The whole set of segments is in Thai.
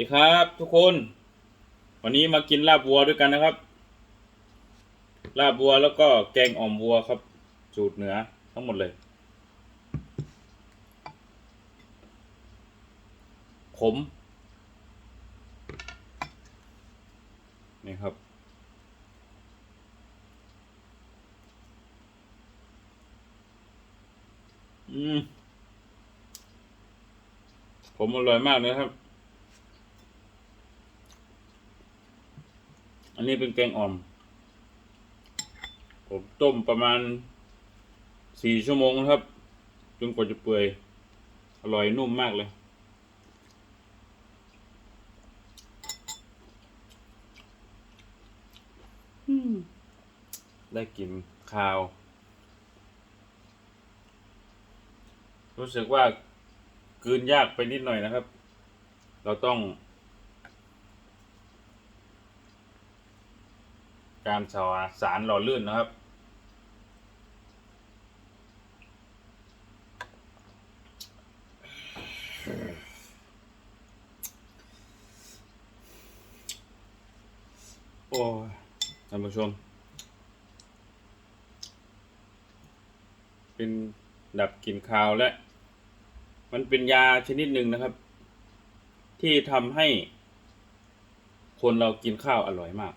ดีครับทุกคน วันนี้มากินลาบวัวด้วยกันนะครับ ลาบวัวแล้วก็แกงอ่อมวัวครับสูตรเหนือทั้งหมดเลยผมนี่ครับ อืมผมอร่อยมากเลยครับ อันนี้เป็นแกงอ่อม ผมต้มประมาณสี่ชั่วโมงนะครับ จนกว่าจะเปื่อย อร่อยนุ่มมากเลยได้กลินคาว รู้สึกว่ากลืนยากไปนิดหน่อยนะครับ เราต้อง การสวาสารหล่อลื่นนะครับ โอ้ยท่านผู้ชม เป็นดับกลิ่นคาวและ มันเป็นยาชนิดหนึ่งนะครับ ที่ทำให้คนเรากินข้าวอร่อยมาก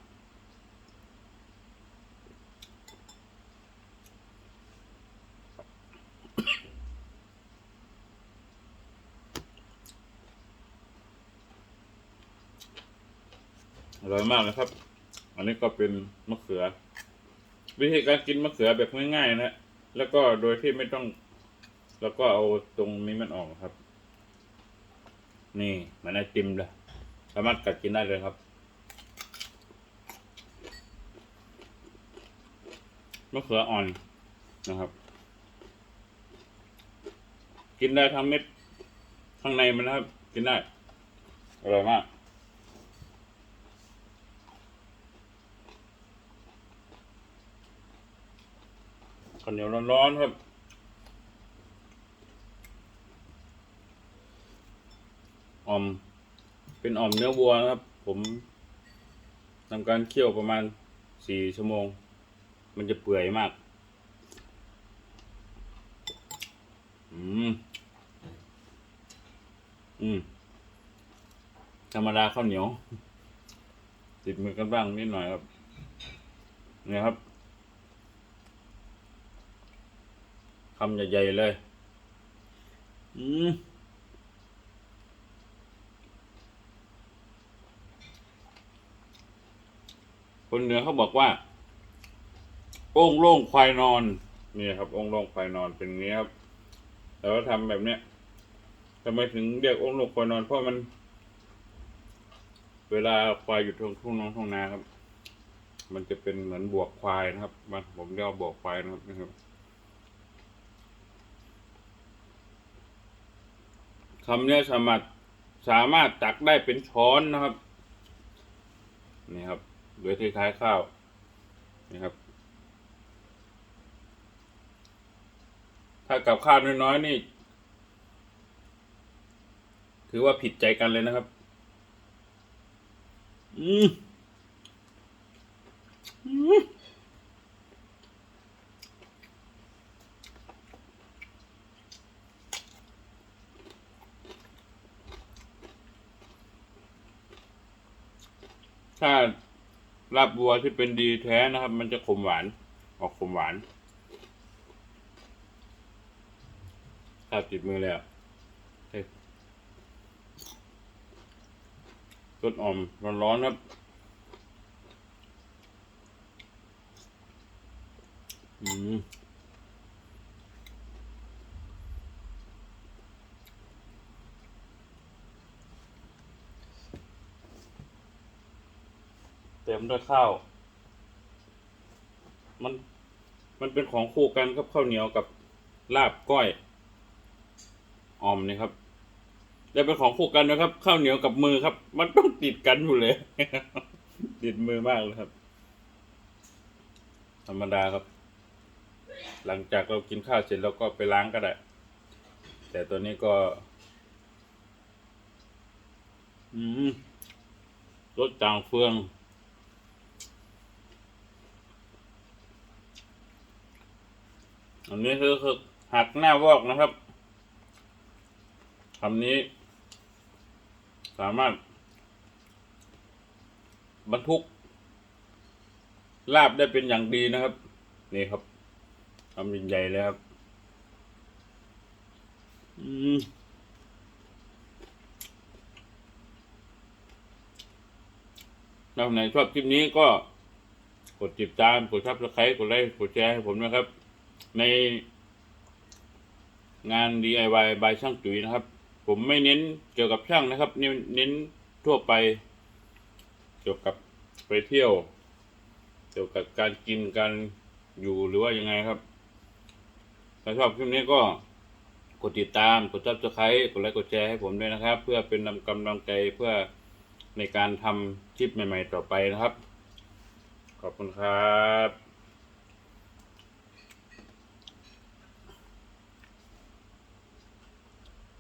อร่อยมากนะครับ อันนี้ก็เป็นมะเขือ วิธีการกินมะเขือแบบง่ายๆนะแล้วก็โดยที่ไม่ต้อง แล้วก็เอาตรงนี้มันออกครับ นี่เหมันไอติมเลยสามารถกัดกินได้เลยครับมะเขืออ่อนนะครับ กินได้ทั้งเม็ดข้างในมันนะครับ กินได้อร่อยมาก ข้าวเหนียวร้อนๆครับอ่อม เป็นอ่อมเนื้อวัวนะครับ ผมทำการเคี่ยวประมาณสี่ชั่วโมง มันจะเปื่อยมาก อืม อืม ธรรมดาข้าวเหนียว ติดมือกันบ้างนิดหน่อยครับ นี่ครับำใหญ่ๆเลย อืมคนเหนือเขาบอกว่า องโล่งควายนอน นี่ครับ องโล่งควายนอนเป็นอย่างนี้ครับแต่ว่าทำแบบเนี้ยทำไมถึงเรียกองโล่งควายนอน เพราะมัน เวลาควายอยู่ตรงทุ่งน้องทุ่งนาครับ มันจะเป็นเหมือนบวกควายนะครับ มันผมเรียกว่าบวกควายนะครับ นะคำเนี้ยสามารถสามารถตักได้เป็นช้อนนะครับ นี่ครับโดยที่คล้ายข้าวนี่ครับ ถ้ากับข้าวน้อยๆนี่ ถือว่าผิดใจกันเลยนะครับ อืมอืม ถ้าลาบวัวที่เป็นดีแท้นะครับ มันจะขมหวาน ออกขมหวานข้าติดมือแล้วเฮ้ยต้นอ่อมร้อนๆครับอืม ต็มด้วยข้าว มัน มันเป็นของคู่กันครับข้าวเหนียวกับลาบก้อยออมนี่ครับแล้เป็นของคู่กันนะครับข้าวเหนียวกับมือครับ มันต้องติดกันอยู่เลย ติดมือมากเลยครับ ธรรมดาครับ หลังจากเรากินข้าวเสร็จเราก็ไปล้างก็ได้ แต่ตัวนี้ก็ อืมรสจางเฟือง อันนี้คือคือหักหน้าวอกนะครับคำนี้ สามารถ บรรทุก ลาบได้เป็นอย่างดีนะครับ นี่ครับทำใหญ่ๆเลยครับ อืมถ้าคนไหนชอบคลิปนี้ก็กดติดตาม กดซับสไครต์กดไลค์ กดแชร์ให้ผมนะครับ ในงาน DIY บายช่างจุ๋ยนะครับ ผมไม่เน้นเกี่ยวกับช่างนะครับ เน้นเน้นทั่วไป เกี่ยวกับไปเที่ยว เกี่ยวกับการกินการอยู่หรือว่ายังไงครับ ถ้าชอบคลิปนี้ก็กดติดตาม กดซับสไครต์กดไลค์ กดแชร์ให้ผมด้วยนะครับ เพื่อเป็นนำกำลังใจเพื่อในการทำคลิปใหม่ ๆ ต่อไปนะครับ ขอบคุณครับ